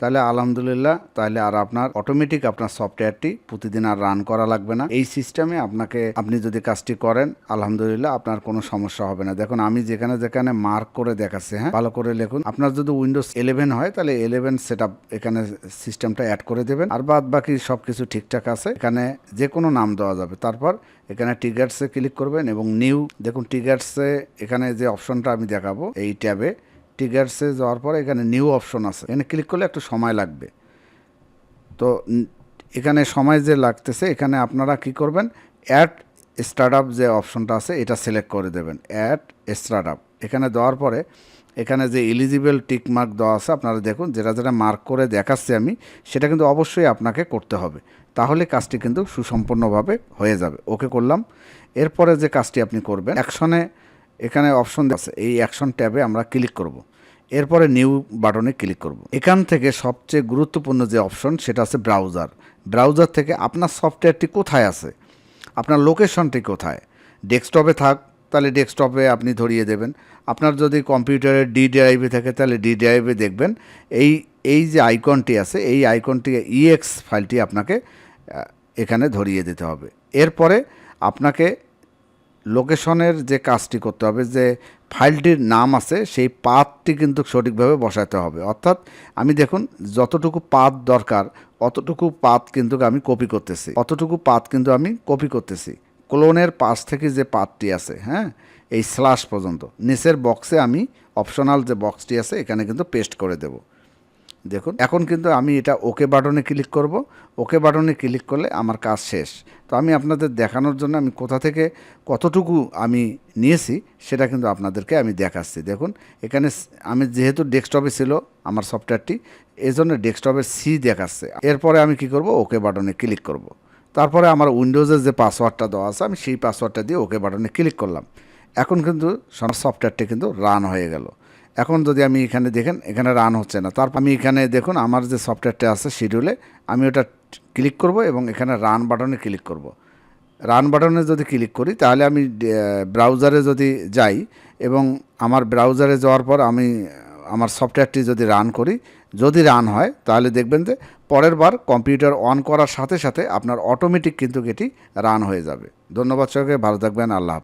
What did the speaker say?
তাহলে আলহামদুলিল্লাহ, তাহলে আর আপনার অটোমেটিক আপনার সফটওয়্যারটি প্রতিদিন আর রান করা লাগবে না। এই সিস্টেমে আপনাকে, আপনি যদি কাজটি করেন, আলহামদুলিল্লাহ আপনার কোনো সমস্যা হবে না। দেখুন, আমি যেখানে যেখানে মার্ক করে দেখাচ্ছি হ্যাঁ ভালো করে লিখুন। আপনার যদি উইন্ডোজ ইলেভেন হয়, তাহলে ইলেভেন সেট এখানে সিস্টেমটা অ্যাড করে দেবেন। আর বাদ বাকি সব কিছু ঠিকঠাক আছে। এখানে যে কোনো নাম দেওয়া যাবে। তারপর এখানে টিগার্সে ক্লিক করবেন এবং নিউ দেখুন টিগার্সে এখানে যে অপশনটা আমি দেখাবো, এই ট্যাবে টিগার্সে যাওয়ার পরে এখানে নিউ অপশন আছে। এখানে ক্লিক করলে একটু সময় লাগবে। তো এখানে সময় যে লাগতেছে, এখানে আপনারা কি করবেন? অ্যাড স্টার্ট আপ যে অপশনটা আছে, এটা সিলেক্ট করে দেবেন। অ্যাড স্টার্ট আপ এখানে দেওয়ার পরে এখানে যে এলিজিবল টিক মার্ক দেওয়া আছে, আপনারা দেখুন, যেটা যেটা মার্ক করে দেখাচ্ছি আমি, সেটা কিন্তু অবশ্যই আপনাকে করতে হবে। তাহলে কাজটি কিন্তু সুসম্পন্নভাবে হয়ে যাবে। ওকে করলাম। এরপরে যে কাজটি আপনি করবেন অ্যাকশনে এখানে অপশন আছে, এই অ্যাকশন ট্যাবে আমরা ক্লিক করব। এরপরে নিউ বাটনে ক্লিক করব। এখান থেকে সবচেয়ে গুরুত্বপূর্ণ যে অপশন সেটা আছে ব্রাউজার ব্রাউজার থেকে আপনার সফটওয়্যারটি কোথায় আছে? আপনার লোকেশনটি কোথায়? ডেস্কটপে থাক, তাহলে ডেস্কটপে আপনি ধরিয়ে দেবেন। আপনার যদি কম্পিউটারে ডি ড্রাইভে থাকে, তাহলে ডি ড্রাইভে দেখবেন। এই এই যে আইকনটি আছে, এই আইকনটি ইএক্স ফাইলটি আপনাকে এখানে ধরিয়ে দিতে হবে। এরপরে আপনাকে লোকেশনের যে কাজটি করতে হবে, যে ফাইলটির নাম আছে, সেই পাতটি কিন্তু সঠিকভাবে বসাতে হবে। অর্থাৎ আমি দেখুন, যতটুকু পাত দরকার, অতটুকু পাত কিন্তু আমি কপি করতেছি। অতটুকু পাত কিন্তু আমি কপি করতেছি। ক্লোনের পাশ থেকে যে পাতটি আছে হ্যাঁ এই স্লাশ পর্যন্ত, নিচের বক্সে আমি অপশনাল যে বক্সটি আছে, এখানে কিন্তু পেস্ট করে দেবো। দেখুন, এখন কিন্তু আমি এটা ওকে বাটনে ক্লিক করব। ওকে বাটনে ক্লিক করলে আমার কাজ শেষ। তো আমি আপনাদের দেখানোর জন্য আমি কোথা থেকে কতটুকু আমি নিয়েছি, সেটা কিন্তু আপনাদেরকে আমি দেখাচ্ছি। দেখুন, এখানে আমি যেহেতু ডেস্কটপে ছিল আমার সফটওয়্যারটি এই জন্য ডেস্কটপের সি দেখাচ্ছে। এরপরে আমি কি করব? ওকে বাটনে ক্লিক করব। তারপরে আমার উইন্ডোজের যে পাসওয়ার্ডটা দেওয়া আছে, আমি সেই পাসওয়ার্ডটা দিয়ে ওকে বাটনে ক্লিক করলাম। এখন কিন্তু সফটওয়্যারটি কিন্তু রান হয়ে গেল। এখন যদি আমি এখানে দেখেন, এখানে রান হচ্ছে না। তারপর আমি এখানে দেখুন, আমার যে সফটওয়্যারটা আছে শিডিউলে আমি ওটা ক্লিক করব এবং এখানে রান বাটনে ক্লিক করব। রান বাটনে যদি ক্লিক করি, তাহলে আমি ব্রাউজারে যদি যাই এবং আমার ব্রাউজারে যাওয়ার পর আমি, আমার সফটওয়্যারটি যদি রান করি, যদি রান হয়, তাহলে দেখবেন যে পরের বার কম্পিউটার অন করার সাথে সাথে আপনার অটোমেটিক কিন্তু এটি রান হয়ে যাবে। ধন্যবাদ সবাইকে, ভালো থাকবেন, আল্লাহ।